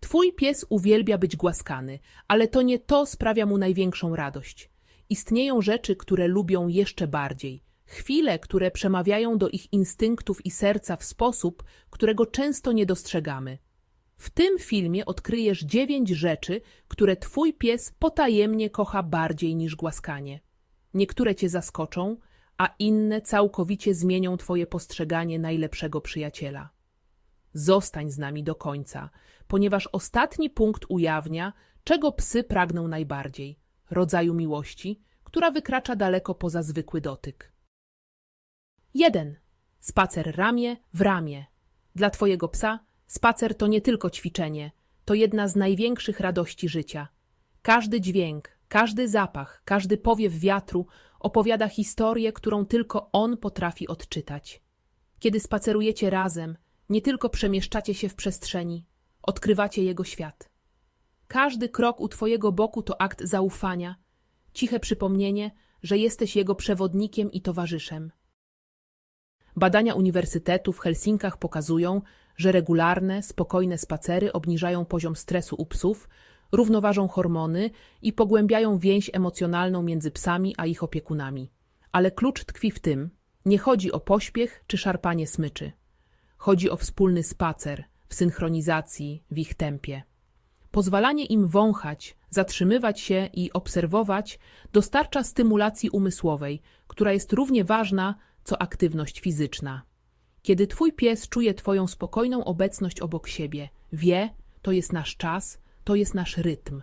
Twój pies uwielbia być głaskany, ale to nie to sprawia mu największą radość. Istnieją rzeczy, które lubią jeszcze bardziej. Chwile, które przemawiają do ich instynktów i serca w sposób, którego często nie dostrzegamy. W tym filmie odkryjesz dziewięć rzeczy, które twój pies potajemnie kocha bardziej niż głaskanie. Niektóre cię zaskoczą, a inne całkowicie zmienią twoje postrzeganie najlepszego przyjaciela. Zostań z nami do końca, ponieważ ostatni punkt ujawnia, czego psy pragną najbardziej rodzaju miłości, która wykracza daleko poza zwykły dotyk. 1. Spacer ramię w ramię. Dla twojego psa spacer to nie tylko ćwiczenie, to jedna z największych radości życia. Każdy dźwięk, każdy zapach, każdy powiew wiatru opowiada historię, którą tylko on potrafi odczytać. Kiedy spacerujecie razem, nie tylko przemieszczacie się w przestrzeni, odkrywacie jego świat. Każdy krok u twojego boku to akt zaufania, ciche przypomnienie, że jesteś jego przewodnikiem i towarzyszem. Badania Uniwersytetu w Helsinkach pokazują, że regularne, spokojne spacery obniżają poziom stresu u psów, równoważą hormony i pogłębiają więź emocjonalną między psami a ich opiekunami. Ale klucz tkwi w tym, nie chodzi o pośpiech czy szarpanie smyczy. Chodzi o wspólny spacer, w synchronizacji, w ich tempie. Pozwalanie im wąchać, zatrzymywać się i obserwować dostarcza stymulacji umysłowej, która jest równie ważna co aktywność fizyczna. Kiedy twój pies czuje twoją spokojną obecność obok siebie, wie, to jest nasz czas, to jest nasz rytm.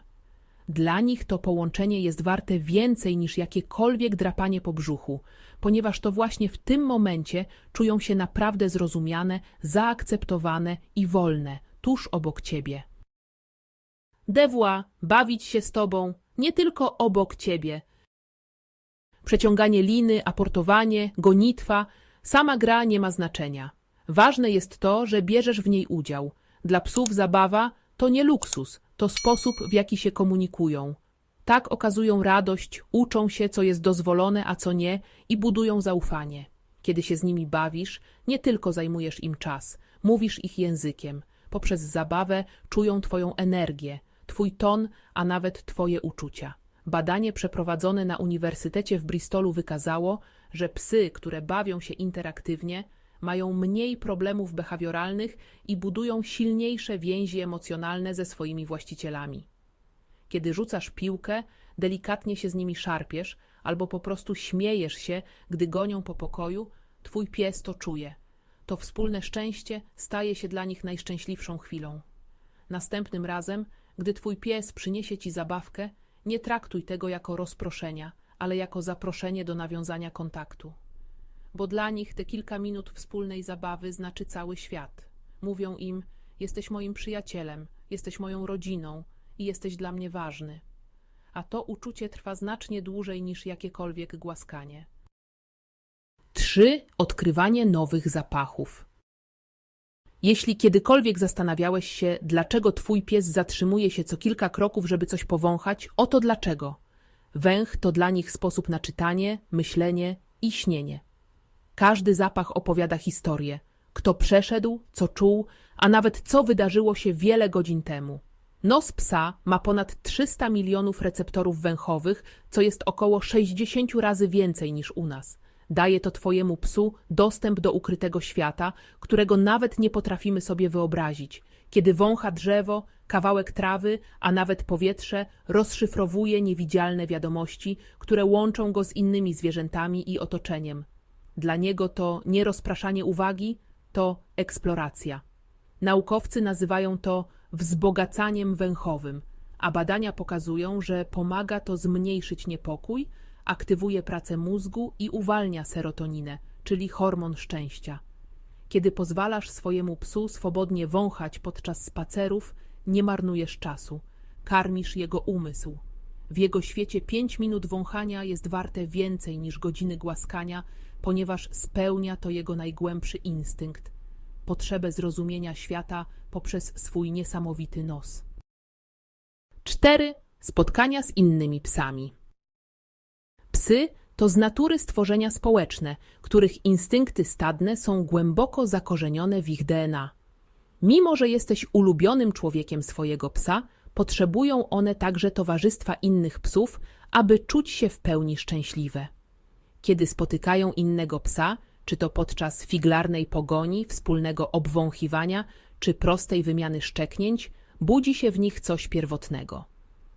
Dla nich to połączenie jest warte więcej niż jakiekolwiek drapanie po brzuchu, ponieważ to właśnie w tym momencie czują się naprawdę zrozumiane, zaakceptowane i wolne, tuż obok ciebie. Dewła, bawić się z tobą, nie tylko obok ciebie. Przeciąganie liny, aportowanie, gonitwa, sama gra nie ma znaczenia. Ważne jest to, że bierzesz w niej udział. Dla psów zabawa to nie luksus, to sposób, w jaki się komunikują. Tak okazują radość, uczą się, co jest dozwolone, a co nie i budują zaufanie. Kiedy się z nimi bawisz, nie tylko zajmujesz im czas, mówisz ich językiem. Poprzez zabawę czują twoją energię, twój ton, a nawet twoje uczucia. Badanie przeprowadzone na Uniwersytecie w Bristolu wykazało, że psy, które bawią się interaktywnie, mają mniej problemów behawioralnych i budują silniejsze więzi emocjonalne ze swoimi właścicielami. Kiedy rzucasz piłkę, delikatnie się z nimi szarpiesz albo po prostu śmiejesz się, gdy gonią po pokoju, twój pies to czuje. To wspólne szczęście staje się dla nich najszczęśliwszą chwilą. Następnym razem, gdy twój pies przyniesie ci zabawkę, nie traktuj tego jako rozproszenia, ale jako zaproszenie do nawiązania kontaktu. Bo dla nich te kilka minut wspólnej zabawy znaczy cały świat. Mówią im: Jesteś moim przyjacielem, jesteś moją rodziną i jesteś dla mnie ważny. A to uczucie trwa znacznie dłużej niż jakiekolwiek głaskanie. 3. Odkrywanie nowych zapachów. Jeśli kiedykolwiek zastanawiałeś się, dlaczego twój pies zatrzymuje się co kilka kroków, żeby coś powąchać, oto dlaczego. Węch to dla nich sposób na czytanie, myślenie i śnienie. Każdy zapach opowiada historię, kto przeszedł, co czuł, a nawet co wydarzyło się wiele godzin temu. Nos psa ma ponad 300 milionów receptorów węchowych, co jest około 60 razy więcej niż u nas. Daje to Twojemu psu dostęp do ukrytego świata, którego nawet nie potrafimy sobie wyobrazić. Kiedy wącha drzewo, kawałek trawy, a nawet powietrze, rozszyfrowuje niewidzialne wiadomości, które łączą go z innymi zwierzętami i otoczeniem. Dla niego to nie rozpraszanie uwagi, to eksploracja. Naukowcy nazywają to wzbogacaniem węchowym, a badania pokazują, że pomaga to zmniejszyć niepokój, aktywuje pracę mózgu i uwalnia serotoninę, czyli hormon szczęścia. Kiedy pozwalasz swojemu psu swobodnie wąchać podczas spacerów, nie marnujesz czasu, karmisz jego umysł. W jego świecie pięć minut wąchania jest warte więcej niż godziny głaskania, ponieważ spełnia to jego najgłębszy instynkt potrzebę zrozumienia świata poprzez swój niesamowity nos. 4. Spotkania z innymi psami. Psy to z natury stworzenia społeczne, których instynkty stadne są głęboko zakorzenione w ich DNA. Mimo, że jesteś ulubionym człowiekiem swojego psa, potrzebują one także towarzystwa innych psów, aby czuć się w pełni szczęśliwe. Kiedy spotykają innego psa, czy to podczas figlarnej pogoni, wspólnego obwąchiwania, czy prostej wymiany szczeknięć, budzi się w nich coś pierwotnego.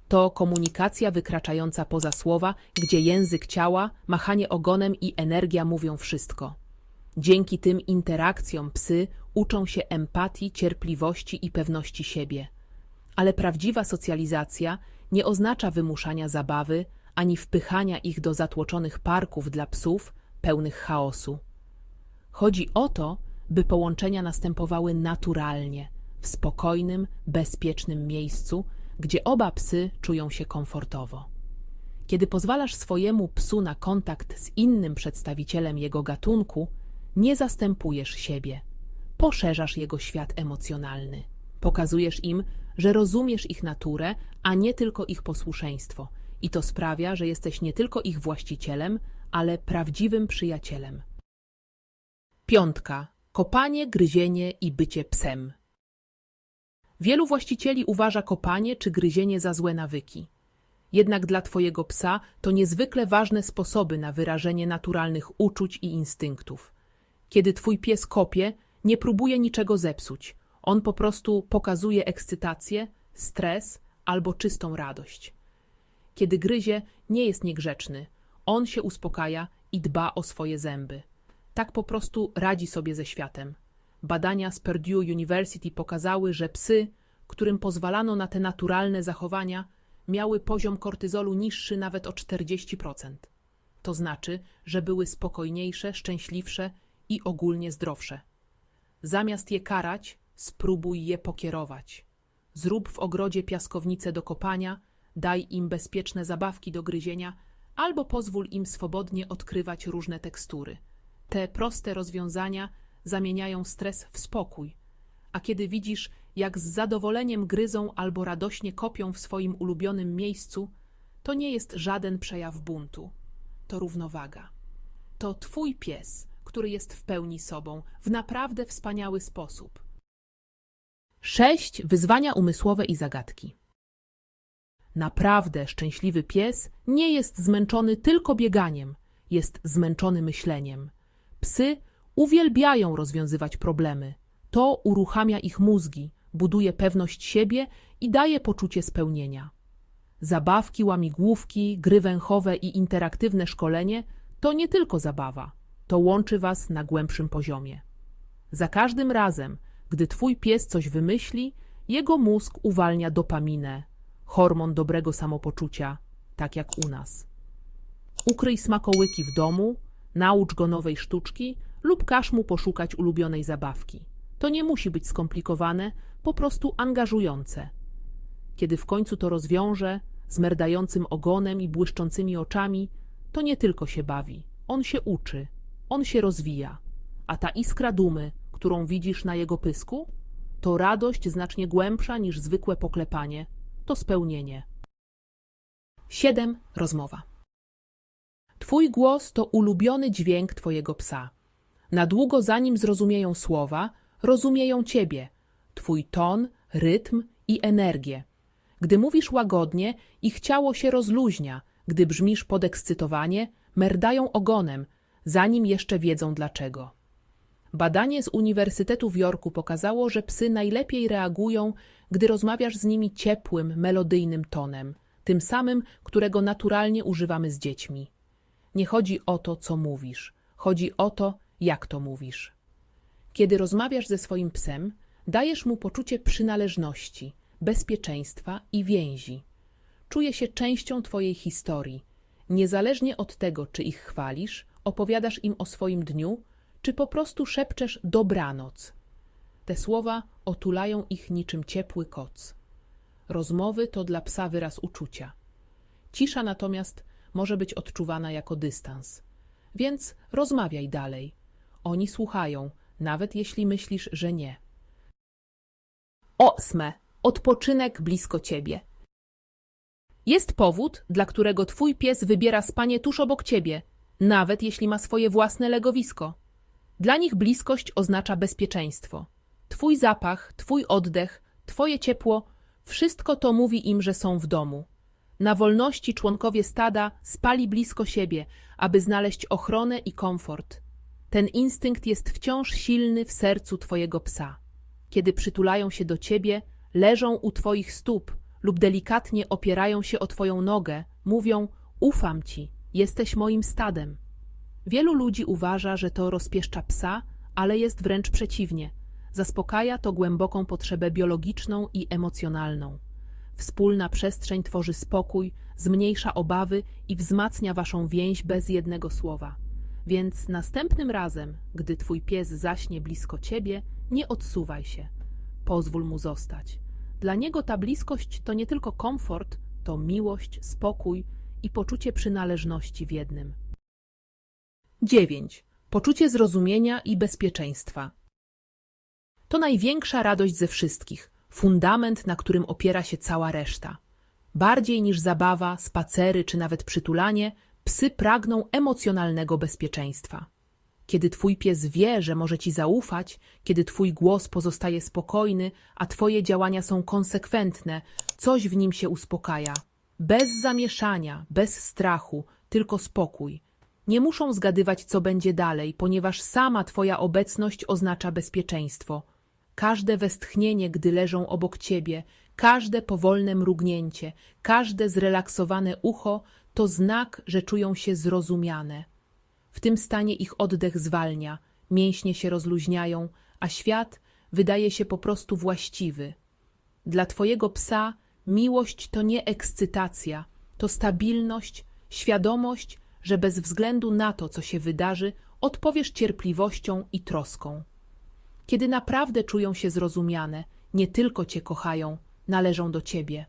To komunikacja wykraczająca poza słowa, gdzie język ciała, machanie ogonem i energia mówią wszystko. Dzięki tym interakcjom psy uczą się empatii, cierpliwości i pewności siebie. Ale prawdziwa socjalizacja nie oznacza wymuszania zabawy ani wpychania ich do zatłoczonych parków dla psów pełnych chaosu. Chodzi o to, by połączenia następowały naturalnie, w spokojnym, bezpiecznym miejscu, gdzie oba psy czują się komfortowo. Kiedy pozwalasz swojemu psu na kontakt z innym przedstawicielem jego gatunku, nie zastępujesz siebie. Poszerzasz jego świat emocjonalny. Pokazujesz im, że rozumiesz ich naturę, a nie tylko ich posłuszeństwo. I to sprawia, że jesteś nie tylko ich właścicielem, ale prawdziwym przyjacielem. Piątka. Kopanie, gryzienie i bycie psem. Wielu właścicieli uważa kopanie czy gryzienie za złe nawyki. Jednak dla Twojego psa to niezwykle ważne sposoby na wyrażenie naturalnych uczuć i instynktów. Kiedy Twój pies kopie, nie próbuje niczego zepsuć. On po prostu pokazuje ekscytację, stres albo czystą radość. Kiedy gryzie, nie jest niegrzeczny. On się uspokaja i dba o swoje zęby. Tak po prostu radzi sobie ze światem. Badania z Purdue University pokazały, że psy, którym pozwalano na te naturalne zachowania, miały poziom kortyzolu niższy nawet o 40%. To znaczy, że były spokojniejsze, szczęśliwsze i ogólnie zdrowsze. Zamiast je karać, spróbuj je pokierować. Zrób w ogrodzie piaskownicę do kopania, daj im bezpieczne zabawki do gryzienia, albo pozwól im swobodnie odkrywać różne tekstury. Te proste rozwiązania zamieniają stres w spokój. A kiedy widzisz, jak z zadowoleniem gryzą albo radośnie kopią w swoim ulubionym miejscu, to nie jest żaden przejaw buntu. To równowaga. To twój pies, który jest w pełni sobą, w naprawdę wspaniały sposób. 6. Wyzwania umysłowe i zagadki. Naprawdę szczęśliwy pies nie jest zmęczony tylko bieganiem, jest zmęczony myśleniem. Psy uwielbiają rozwiązywać problemy. To uruchamia ich mózgi, buduje pewność siebie i daje poczucie spełnienia. Zabawki, łamigłówki, gry węchowe i interaktywne szkolenie to nie tylko zabawa, to łączy was na głębszym poziomie. Za każdym razem, gdy twój pies coś wymyśli, jego mózg uwalnia dopaminę, hormon dobrego samopoczucia, tak jak u nas. Ukryj smakołyki w domu, naucz go nowej sztuczki lub każ mu poszukać ulubionej zabawki. To nie musi być skomplikowane, po prostu angażujące. Kiedy w końcu to rozwiąże, z merdającym ogonem i błyszczącymi oczami, to nie tylko się bawi, on się uczy, on się rozwija. A ta iskra dumy, którą widzisz na jego pysku, to radość znacznie głębsza niż zwykłe poklepanie, to spełnienie. 7. Rozmowa. Twój głos to ulubiony dźwięk Twojego psa. Na długo zanim zrozumieją słowa, rozumieją Ciebie, Twój ton, rytm i energię. Gdy mówisz łagodnie, ich ciało się rozluźnia, gdy brzmisz podekscytowanie, merdają ogonem, zanim jeszcze wiedzą dlaczego. Badanie z Uniwersytetu w Jorku pokazało, że psy najlepiej reagują, gdy rozmawiasz z nimi ciepłym, melodyjnym tonem, tym samym, którego naturalnie używamy z dziećmi. Nie chodzi o to, co mówisz, chodzi o to, jak to mówisz. Kiedy rozmawiasz ze swoim psem, dajesz mu poczucie przynależności, bezpieczeństwa i więzi. Czuje się częścią Twojej historii. Niezależnie od tego, czy ich chwalisz, opowiadasz im o swoim dniu, czy po prostu szepczesz dobranoc. Te słowa otulają ich niczym ciepły koc. Rozmowy to dla psa wyraz uczucia. Cisza natomiast może być odczuwana jako dystans. Więc rozmawiaj dalej. Oni słuchają, nawet jeśli myślisz, że nie. Ósme. Odpoczynek blisko ciebie. Jest powód, dla którego twój pies wybiera spanie tuż obok ciebie, nawet jeśli ma swoje własne legowisko. Dla nich bliskość oznacza bezpieczeństwo. Twój zapach, twój oddech, twoje ciepło, wszystko to mówi im, że są w domu. Na wolności członkowie stada spali blisko siebie, aby znaleźć ochronę i komfort. Ten instynkt jest wciąż silny w sercu twojego psa. Kiedy przytulają się do ciebie, leżą u twoich stóp lub delikatnie opierają się o twoją nogę, mówią: Ufam ci, jesteś moim stadem. Wielu ludzi uważa, że to rozpieszcza psa, ale jest wręcz przeciwnie. Zaspokaja to głęboką potrzebę biologiczną i emocjonalną. Wspólna przestrzeń tworzy spokój, zmniejsza obawy i wzmacnia waszą więź bez jednego słowa. Więc następnym razem, gdy twój pies zaśnie blisko ciebie, nie odsuwaj się. Pozwól mu zostać. Dla niego ta bliskość to nie tylko komfort, to miłość, spokój i poczucie przynależności w jednym. 9. Poczucie zrozumienia i bezpieczeństwa. To największa radość ze wszystkich, fundament, na którym opiera się cała reszta. Bardziej niż zabawa, spacery czy nawet przytulanie, psy pragną emocjonalnego bezpieczeństwa. Kiedy twój pies wie, że może ci zaufać, kiedy twój głos pozostaje spokojny, a twoje działania są konsekwentne, coś w nim się uspokaja. Bez zamieszania, bez strachu, tylko spokój. Nie muszą zgadywać, co będzie dalej, ponieważ sama twoja obecność oznacza bezpieczeństwo. Każde westchnienie, gdy leżą obok ciebie, każde powolne mrugnięcie, każde zrelaksowane ucho to znak, że czują się zrozumiane. W tym stanie ich oddech zwalnia, mięśnie się rozluźniają, a świat wydaje się po prostu właściwy. Dla twojego psa miłość to nie ekscytacja, to stabilność, świadomość, że bez względu na to, co się wydarzy, odpowiesz cierpliwością i troską. Kiedy naprawdę czują się zrozumiane, nie tylko cię kochają, należą do ciebie.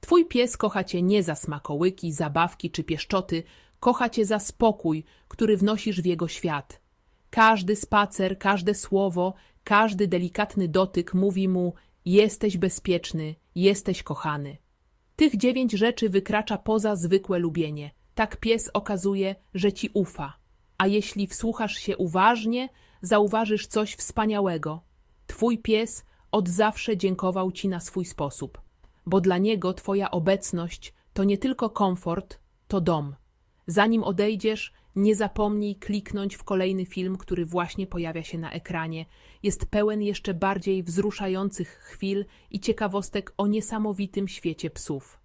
Twój pies kocha cię nie za smakołyki, zabawki czy pieszczoty, kocha cię za spokój, który wnosisz w jego świat. Każdy spacer, każde słowo, każdy delikatny dotyk mówi mu: Jesteś bezpieczny, jesteś kochany. Tych dziewięć rzeczy wykracza poza zwykłe lubienie. Tak pies okazuje, że ci ufa. A jeśli wsłuchasz się uważnie, zauważysz coś wspaniałego. Twój pies od zawsze dziękował ci na swój sposób, bo dla niego twoja obecność to nie tylko komfort, to dom. Zanim odejdziesz, nie zapomnij kliknąć w kolejny film, który właśnie pojawia się na ekranie. Jest pełen jeszcze bardziej wzruszających chwil i ciekawostek o niesamowitym świecie psów.